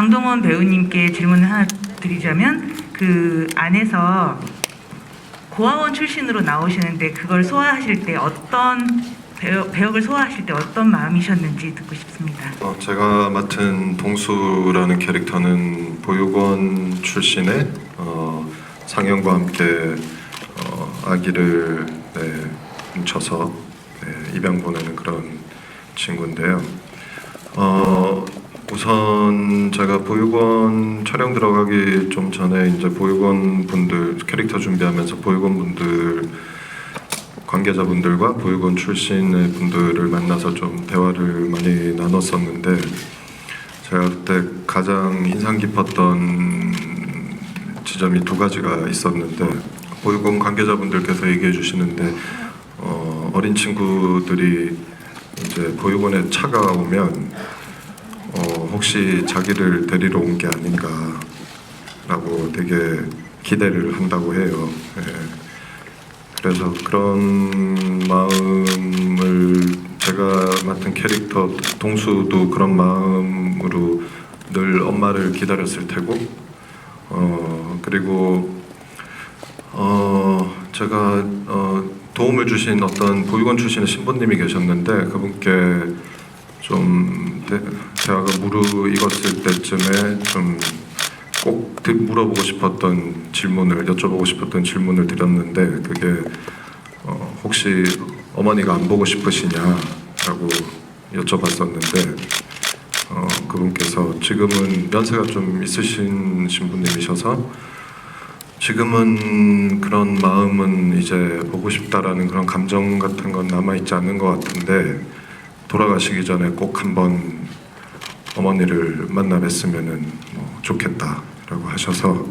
강동원 배우님께 질문을 하나 드리자면 그 안에서 고아원 출신으로 나오시는데 그걸 소화하실 때 어떤 배역, 배역을 소화하실 때 어떤 마음이셨는지 듣고 싶습니다. 어, 제가 맡은 동수라는 캐릭터는 보육원 출신의 어, 상영과 함께 어, 아기를 네, 훔쳐서 네, 입양 보내는 그런 친구인데요. 어, 우선 제가 보육원 촬영 들어가기 좀 전에 이제 보육원 분들 캐릭터 준비하면서 보육원 분들 관계자분들과 보육원 출신의 분들을 만나서 좀 대화를 많이 나눴었는데 제가 그때 가장 인상 깊었던 지점이 두 가지가 있었는데 보육원 관계자분들께서 얘기해 주시는데 어, 어린 친구들이 이제 보육원에 차가 오면 어, 혹시 자기를 데리러 온 게 아닌가라고 되게 기대를 한다고 해요. 예. 그래서 그런 마음을 제가 맡은 캐릭터 동수도 그런 마음으로 늘 엄마를 기다렸을 테고 어 그리고 어 제가 어 도움을 주신 어떤 보육원 출신의 신부님이 계셨는데 그분께 좀 대, 대화가 무르익었을 때쯤에 좀 꼭 물어보고 싶었던 질문을 여쭤보고 싶었던 질문을 드렸는데 그게 어, 혹시 어머니가 안 보고 싶으시냐라고 여쭤봤었는데 어, 그분께서 지금은 연세가 좀 있으신 신부님이셔서 지금은 그런 마음은 이제 보고 싶다라는 그런 감정 같은 건 남아 있지 않는 것 같은데 돌아가시기 전에 꼭 한번 어머니를 만나 뵀으면은 뭐 좋겠다라고 하셔서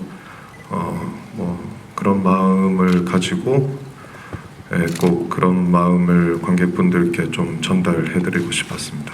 어 뭐 그런 마음을 가지고 예, 꼭 그런 마음을 관객분들께 좀 전달해드리고 싶었습니다.